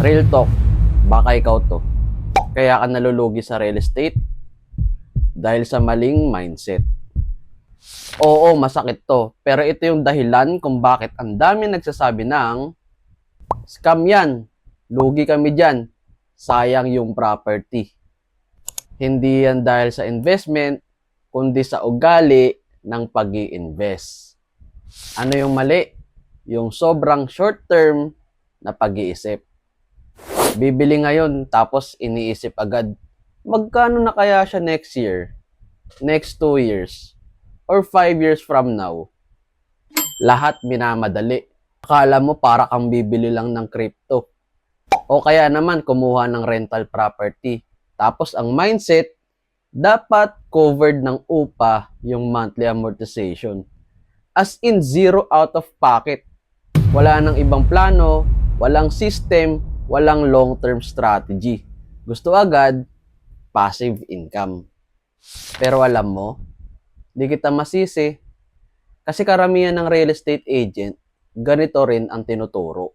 Real talk, baka ikaw to. Kaya ka nalulugi sa real estate dahil sa maling mindset. Oo, masakit to. Pero ito yung dahilan kung bakit ang dami nagsasabi ng scam yan. Lugi kami dyan. Sayang yung property. Hindi yan dahil sa investment, kundi sa ugali ng pag invest Ano yung mali? Yung sobrang short term na pag-iisip. Bibili ngayon tapos iniisip agad, magkano na kaya siya next year? Next two years? Or five years from now? Lahat minamadali. Akala mo para kang bibili lang ng crypto. O kaya naman kumuha ng rental property. Tapos ang mindset, dapat covered ng upa yung monthly amortization. As in zero out of pocket. Wala nang ibang plano, walang system, walang long-term strategy. Gusto agad, passive income. Pero alam mo, di kita masisi. Kasi karamihan ng real estate agent, ganito rin ang tinuturo.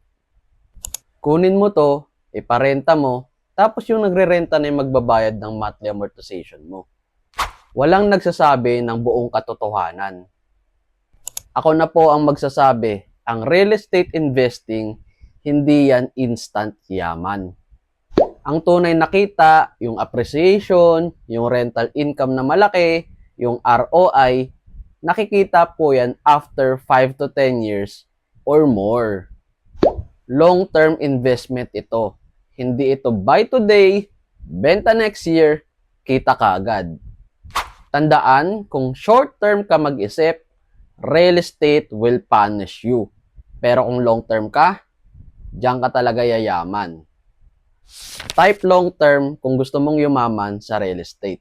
Kunin mo to, iparenta mo, tapos yung nagre-renta na yung magbabayad ng monthly amortization mo. Walang nagsasabi ng buong katotohanan. Ako na po ang magsasabi, ang real estate investing, hindi yan instant yaman. Ang tunay nakita, yung appreciation, yung rental income na malaki, yung ROI, nakikita po yan after 5 to 10 years or more. Long-term investment ito. Hindi ito buy today, benta next year, kita ka agad. Tandaan, kung short-term ka mag-isip, real estate will punish you. Pero kung long-term ka, diyan ka talaga yayaman. Type long-term kung gusto mong yumaman sa real estate.